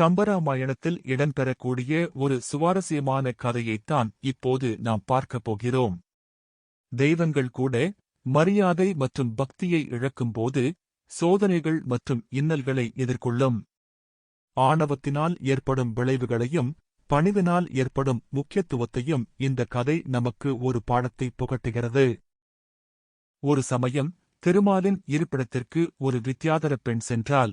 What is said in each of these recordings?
கம்பராமாயணத்தில் இடம்பெறக்கூடிய ஒரு சுவாரஸ்யமான கதையைத்தான் இப்போது நாம் பார்க்கப் போகிறோம். தெய்வங்கள் கூட மரியாதை மற்றும் பக்தியை இழக்கும்போது சோதனைகள் மற்றும் இன்னல்களை எதிர்கொள்ளும். ஆணவத்தினால் ஏற்படும் விளைவுகளையும் பணிவினால் ஏற்படும் முக்கியத்துவத்தையும் இந்த கதை நமக்கு ஒரு பாடத்தை புகட்டுகிறது. ஒரு சமயம் திருமாலின் இருப்பிடத்திற்கு ஒரு வித்தியாதர பெண் சென்றாள்.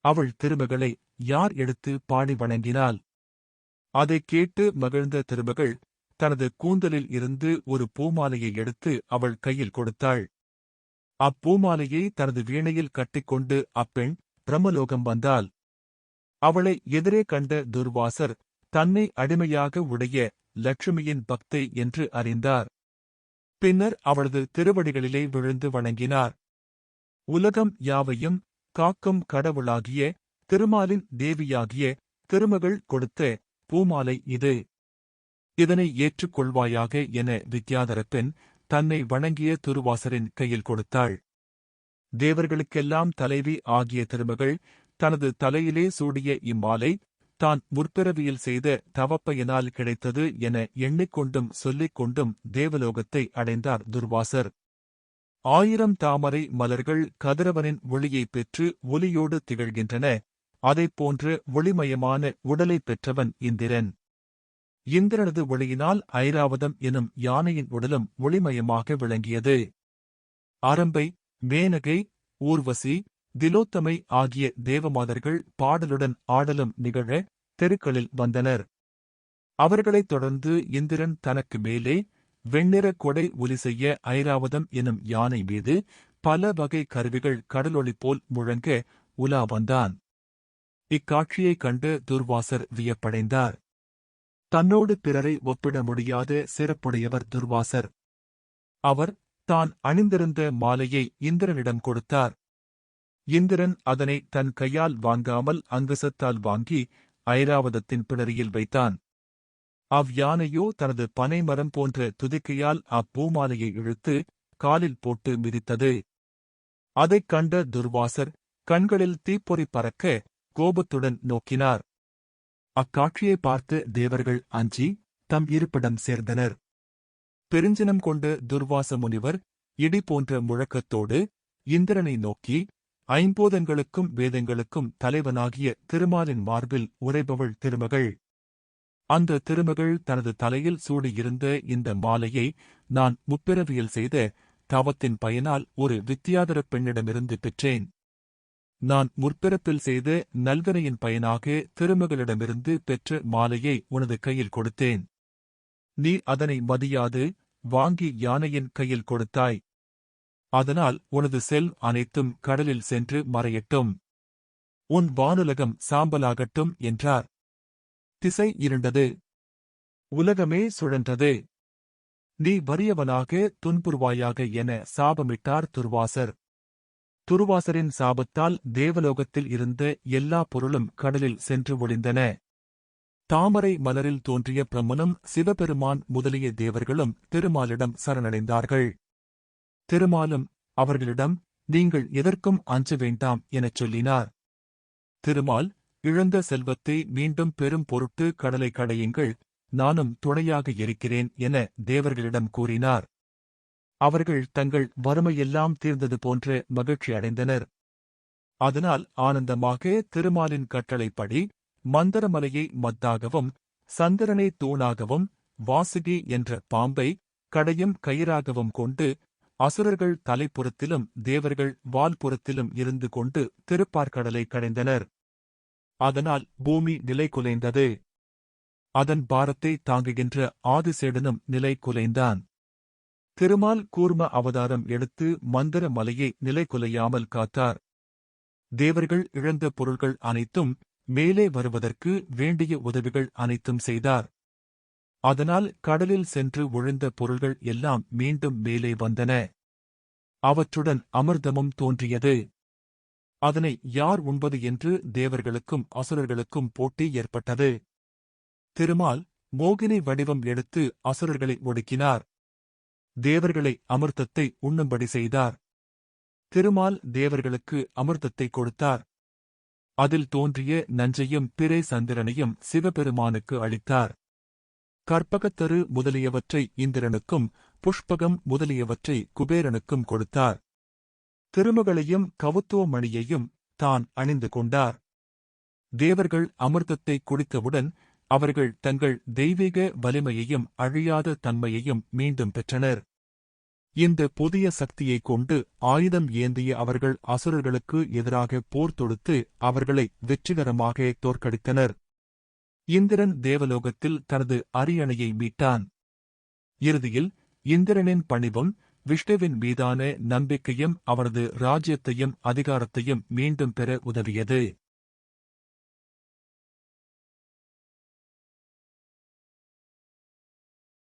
அவள் திருமகளை யார் எடுத்து பாடி வணங்கினாள்? அதைக் கேட்டு மகிழ்ந்த திருமகள் தனது கூந்தலில் இருந்து ஒரு பூமாலையை எடுத்து அவள் கையில் கொடுத்தாள். அப்பூமாலையை தனது வீணையில் கட்டிக்கொண்டு அப்பெண் பிரம்மலோகம் வந்தாள். அவளை எதிரே கண்ட துர்வாசர் தன்னை அடிமையாக உடைய லட்சுமியின் பக்தை என்று அறிந்தார். பின்னர் அவளது திருவடிகளிலே விழுந்து வணங்கினார். உலகம் யாவையும் காக்கும் கடவுளாகிய திருமாலின் தேவியாகிய திருமகள் கொடுத்த பூமாலை இது. இதனை ஏற்றுக்கொள்வாயாக என வித்யாதர பெண் தன்னை வணங்கிய துருவாசரின் கையில் கொடுத்தாள். தேவர்களுக்கெல்லாம் தலைவி ஆகிய திருமகள் தனது தலையிலே சூடிய இம்மாலை தான் முற்பிறவியில் செய்த தவப்பயனால் கிடைத்தது என எண்ணிக்கொண்டும் சொல்லிக் கொண்டும் தேவலோகத்தை அடைந்தார் துர்வாசர். ஆயிரம் தாமரை மலர்கள் கதிரவனின் ஒளியைப் பெற்று ஒலியோடு திகழ்கின்றன. அதைப் போன்று ஒளிமயமான உடலைப் பெற்றவன் இந்திரன். இந்திரனது ஒளியினால் ஐராவதம் எனும் யானையின் உடலும் ஒளிமயமாக விளங்கியது. அரம்பை மேனகை ஊர்வசி திலோத்தமை ஆகிய தேவமாதர்கள் பாடலுடன் ஆடலும் நிகழ தெருக்களில் வந்தனர். அவர்களைத் தொடர்ந்து இந்திரன் தனக்கு மேலே வெண்ணிற கொடை ஒலி செய்ய ஐராவதம் எனும் யானை மீது பல வகை கருவிகள் கடலொளி போல் முழங்க உலா வந்தான். இக்காட்சியைக் கண்டு துர்வாசர் வியப்படைந்தார். தன்னோடு பிறரை ஒப்பிட முடியாத சிறப்புடையவர் துர்வாசர். அவர் தான் அணிந்திருந்த மாலையை இந்திரனிடம் கொடுத்தார். இந்திரன் அதனை தன் கையால் வாங்காமல் அங்குசத்தால் வாங்கி ஐராவதத்தின் பிணறியில் வைத்தான். அவ்யானையோ தனது பனைமரம் போன்ற துதிக்கையால் அப்பூமாலையை இழுத்து காலில் போட்டு மிதித்தது. அதைக் கண்ட துர்வாசர் கண்களில் தீப்பொறி பறக்க கோபத்துடன் நோக்கினார். அக்காட்சியை பார்த்து தேவர்கள் அஞ்சி தம் இருப்பிடம் சேர்ந்தனர். பெருஞ்சினம் கொண்டு துர்வாச முனிவர் இடி போன்ற முழக்கத்தோடு இந்திரனை நோக்கி ஐம்போதங்களுக்கும் வேதங்களுக்கும் தலைவனாகிய திருமாலின் மார்பில் உரைபவள் திருமகள். அந்த திருமகள் தனது தலையில் சூடியிருந்த இந்த மாலையை நான் முப்பிறவியில் செய்த தவத்தின் பயனால் ஒரு வித்தியாதரப் பெண்ணிடமிருந்து பெற்றேன். நான் முற்பிறப்பில் செய்த நல்கனையின் பயனாக திருமகளிடமிருந்து பெற்ற மாலையை உனது கையில் கொடுத்தேன். நீ அதனை மதியாது வாங்கி யானையின் கையில் கொடுத்தாய். அதனால் உனது செல் அனைத்தும் கடலில் சென்று மறையட்டும். உன் வானுலகம் சாம்பலாகட்டும் என்றார். திசை இருண்டது. உலகமே சுழன்றது. நீ வறியவனாக துன்புறுவாயாக என சாபமிட்டார் துர்வாசர். துருவாசரின் சாபத்தால் தேவலோகத்தில் இருந்த எல்லா பொருளும் கடலில் சென்று ஒளிந்தன. தாமரை மலரில் தோன்றிய பிரம்மனும் சிவபெருமான் முதலிய தேவர்களும் திருமாலிடம் சரணடைந்தார்கள். திருமாலும் அவர்களிடம் நீங்கள் எதற்கும் அஞ்ச வேண்டாம் எனச் சொல்லினார். திருமால் இழந்த செல்வத்தை மீண்டும் பெரும் பொருட்டு கடலை கடையுங்கள். நானும் துணையாக இருக்கிறேன் என தேவர்களிடம் கூறினார். அவர்கள் தங்கள் வறுமையெல்லாம் தீர்ந்தது போன்ற மகிழ்ச்சி அடைந்தனர். அதனால் ஆனந்தமாக திருமாலின் கட்டளைப்படி மந்தரமலையை மத்தாகவும் சந்திரனை தூணாகவும் வாசுகி என்ற பாம்பை கடையும் கயிறாகவும் கொண்டு அசுரர்கள் தலைப்புறத்திலும் தேவர்கள் வால்புறத்திலும் இருந்து கொண்டு திருப்பார்கடலை கடைந்தனர். அதனால் பூமி நிலை குலைந்தது. அதன் பாரத்தை தாங்குகின்ற ஆதிசேடனும் நிலை குலைந்தான். திருமால் கூர்ம அவதாரம் எடுத்து மந்திர மலையை நிலை குலையாமல் காத்தார். தேவர்கள் இழந்த பொருள்கள் அனைத்தும் மேலே வருவதற்கு வேண்டிய உதவிகள் அனைத்தும் செய்தார். அதனால் கடலில் சென்று ஒழிந்த பொருள்கள் எல்லாம் மீண்டும் மேலே வந்தன. அவற்றுடன் அமிர்தமும் தோன்றியது. அதனை யார் உண்பது என்று தேவர்களுக்கும் அசுரர்களுக்கும் போட்டி ஏற்பட்டது. திருமால் மோகினி வடிவம் எடுத்து அசுரர்களை ஒடுக்கினார். தேவர்களை அமிர்தத்தை உண்ணும்படி செய்தார். திருமால் தேவர்களுக்கு அமிர்தத்தை கொடுத்தார். அதில் தோன்றிய நஞ்சையும் பிறை சந்திரனையும் சிவபெருமானுக்கு அளித்தார். கற்பகத்தரு முதலியவற்றை இந்திரனுக்கும் புஷ்பகம் முதலியவற்றை குபேரனுக்கும் கொடுத்தார். திருமகளையும் கவுத்துவமணியையும் தான் அணிந்து கொண்டார். தேவர்கள் அமிர்தத்தை குடித்தவுடன் அவர்கள் தங்கள் தெய்வீக வலிமையையும் அழியாத தன்மையையும் மீண்டும் பெற்றனர். இந்த புதிய சக்தியைக் கொண்டு ஆயுதம் ஏந்திய அவர்கள் அசுரர்களுக்கு எதிராக போர் தொடுத்து அவர்களை வெற்றிகரமாக தோற்கடித்தனர். இந்திரன் தேவலோகத்தில் தனது அரியணையை மீட்டான். இறுதியில் இந்திரனின் பணிவும் விஷ்ணுவின் மீதான நம்பிக்கையும் அவரது ராஜ்யத்தையும் அதிகாரத்தையும் மீண்டும் பெற உதவியது.